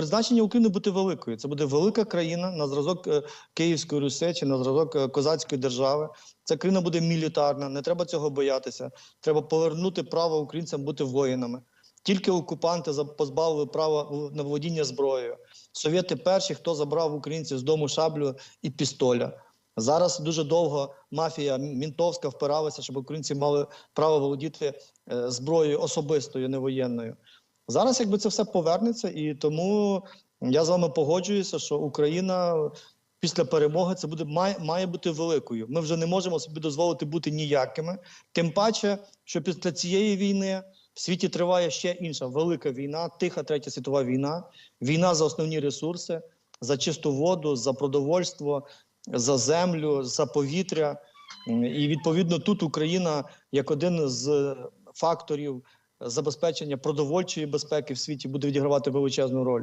призначення України бути великою. Це буде велика країна на зразок е, Київської Руси чи на зразок е, козацької держави. Ця країна буде мілітарна, не треба цього боятися. Треба повернути право українцям бути воїнами. Тільки окупанти позбавили права на володіння зброєю. Совєти перші, хто забрав українців з дому шаблю і пістоля. Зараз дуже довго мафія мінтовська впиралася, щоб українці мали право володіти е, зброєю особистою, не воєнною. Зараз якби це все повернеться, і тому я з вами погоджуюся, що Україна після перемоги це буде має, має бути великою. Ми вже не можемо собі дозволити бути ніякими. Тим паче, що після цієї війни в світі триває ще інша велика війна, тиха третя світова війна, війна за основні ресурси, за чисту воду, за продовольство, за землю, за повітря. І відповідно тут Україна як один з факторів забезпечення продовольчої безпеки в світі буде відігравати величезну роль.